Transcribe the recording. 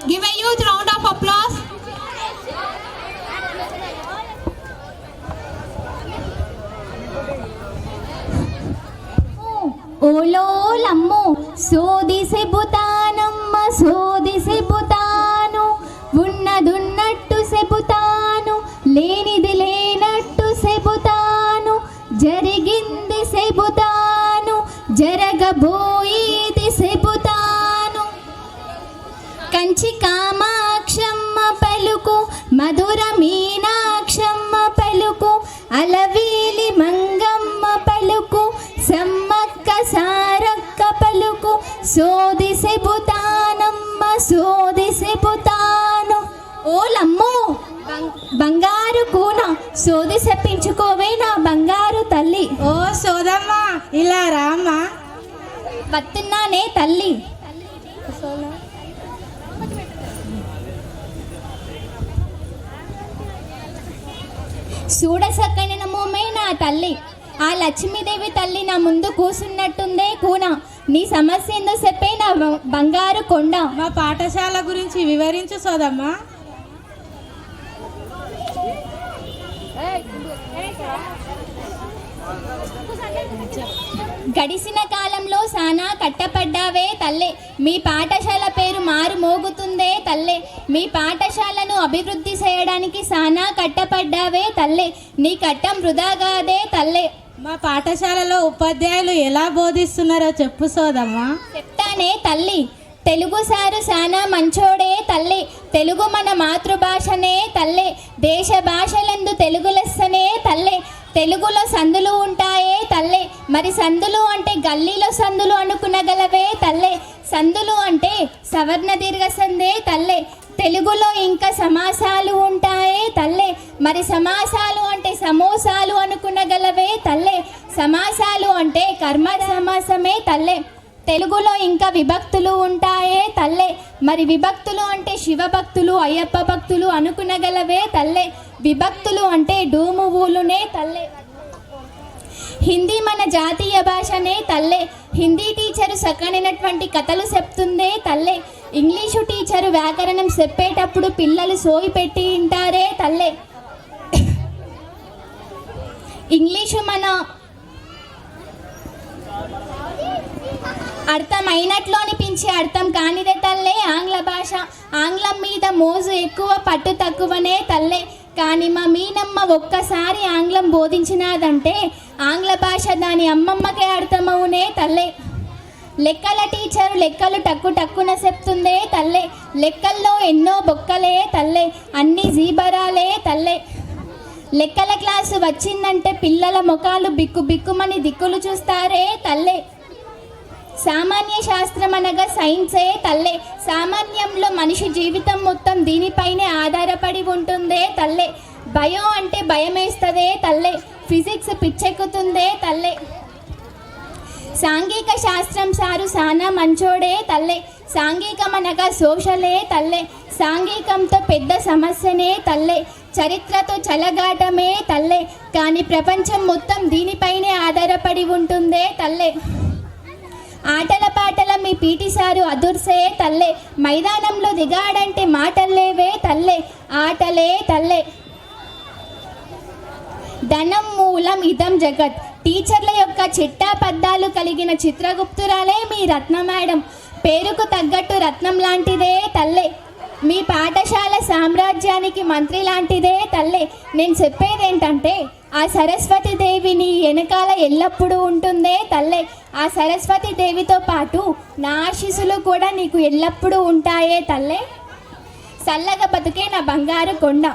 Give a huge round of applause. ఓలోలమ్మో సోది సెబుతానమ్మ సోది సెబుతాను ఉన్నదున్నట్టు సెబుతాను లేనిది లేనట్టు సెబుతాను జరిగింది సెబుతాను జరగబోయేది సెబుతాను కంచి కామాక్షమ్మ పలుకు మధుర మీనాక్షమ్మ పలుకు అలవేలి మంగమ్మ పలుకు సమ్మక్క సారక్క పలుకు సోది సెబుతానమ్మ సోది సెబుతాను ఓలమ్మో బంగారు కూన సోది చెప్పించుకోవే నా బంగారు తల్లి ఓ సోదమ్మా ఇలా రామ్మా వస్తున్నానే తల్లి చూడసక్కని మోమే నా తల్లి. ఆ లక్ష్మీదేవి తల్లి నా ముందు కూసున్నట్టుందే కూన. నీ సమస్య ఏందో చెప్పే నా బంగారు కొండ. మా పాఠశాల గురించి వివరించు సోదమ్మా. గడిచిన కాలంలో సానా కట్టపడ్డావే తల్లే. మీ పాఠశాల పేరు మారు మోగుతుందే తల్లే. మీ పాఠశాలను అభివృద్ధి చేయడానికి సానా కట్టపడ్డావే తల్లే. నీ కట్టం వృధా కాదే తల్లే. మా పాఠశాలలో ఉపాధ్యాయులు ఎలా బోధిస్తున్నారో చెప్పు సోదమ్మా. చెప్తానే తల్లి. తెలుగు సారు సానా మంచోడే తల్లి. తెలుగు మన మాతృభాషనే తల్లే. దేశ భాషలందు తెలుగు లెస్సనే తల్లే. తెలుగులో సందులు ఉంటాయే తల్లే. మరి సందులు అంటే గల్లీలో సందులు అనుకునగలవే తల్లే. సందులు అంటే సవర్ణ దీర్ఘ సందే తల్లే. తెలుగులో ఇంకా సమాసాలు ఉంటాయే తల్లే. మరి సమాసాలు అంటే సమోసాలు అనుకునగలవే తల్లే. సమాసాలు అంటే కర్మ సమాసమే తల్లే. తెలుగులో ఇంకా విభక్తులు ఉంటాయే తల్లే. మరి విభక్తులు అంటే శివభక్తులు అయ్యప్ప భక్తులు అనుకునగలవే తల్లే. విభక్తులు అంటే డూము ఊలునే తల్లే. హిందీ మన జాతీయ భాషనే తల్లే. హిందీ టీచరు సకనైనటువంటి కథలు చెప్తుందే తల్లే. ఇంగ్లీషు టీచరు వ్యాకరణం చెప్పేటప్పుడు పిల్లలు సోయి పెట్టి వింటారే తల్లే. ఇంగ్లీషు మన అర్థమైనట్లు అనిపించే అర్థం కానిదే తల్లే ఆంగ్ల భాష. ఆంగ్లం మీద మోజు ఎక్కువ పట్టు తక్కువనే తల్లే. కానీ మా మీనమ్మ ఒక్కసారి ఆంగ్లం బోధించినాదంటే ఆంగ్ల భాష దాని అమ్మమ్మకే అర్థమవునే తల్లే. లెక్కల టీచరు లెక్కలు టక్కు టక్కున చెప్తుందే తల్లే. లెక్కల్లో ఎన్నో బొక్కలే తల్లే అన్ని జీబరాలే తల్లే. లెక్కల క్లాసు వచ్చిందంటే పిల్లల ముఖాలు బిక్కు బిక్కుమని దిక్కులు చూస్తారే తల్లే. సామాన్య శాస్త్రం అనగా సైన్సే తల్లే. సామాన్యంలో మనిషి జీవితం మొత్తం దీనిపైనే ఆధారపడి ఉంటుందే తల్లే. భయం అంటే భయం తల్లే. ఫిజిక్స్ పిచ్చెక్కుతుందే తల్లే. సాంఘిక శాస్త్రం సారు సానా మంచోడే తల్లే. సాంఘికం అనగా సోషలే తల్లే. సాంఘికంతో పెద్ద సమస్యనే తల్లే. చరిత్రతో చలగాటమే తల్లే. కానీ ప్రపంచం మొత్తం దీనిపైనే ఆధారపడి ఉంటుందే తల్లే. ఆటల పాటల మీ పీటీ సారు అదుర్సే తల్లే. మైదానంలో దిగాడంటే మాటల్లేవే తల్లే ఆటలే తల్లే. ధనం మూలం ఇదం జగత్. టీచర్ల యొక్క చిట్టా పద్దాలు కలిగిన చిత్రగుప్తురాలే మీ రత్న మేడం. పేరుకు తగ్గట్టు రత్నం లాంటిదే తల్లే. మీ పాఠశాల సామ్రాజ్యానికి మంత్రి లాంటిదే తల్లే. నేను చెప్పేది ఏంటంటే ఆ సరస్వతి దేవిని వెనకాల ఎల్లప్పుడూ ఉంటుందే తల్లే. ఆ సరస్వతి దేవితో పాటు నా ఆశీస్సులు కూడా నీకు ఎల్లప్పుడూ ఉంటాయే తల్లే. చల్లగా బతుకే నా బంగారు కొండ.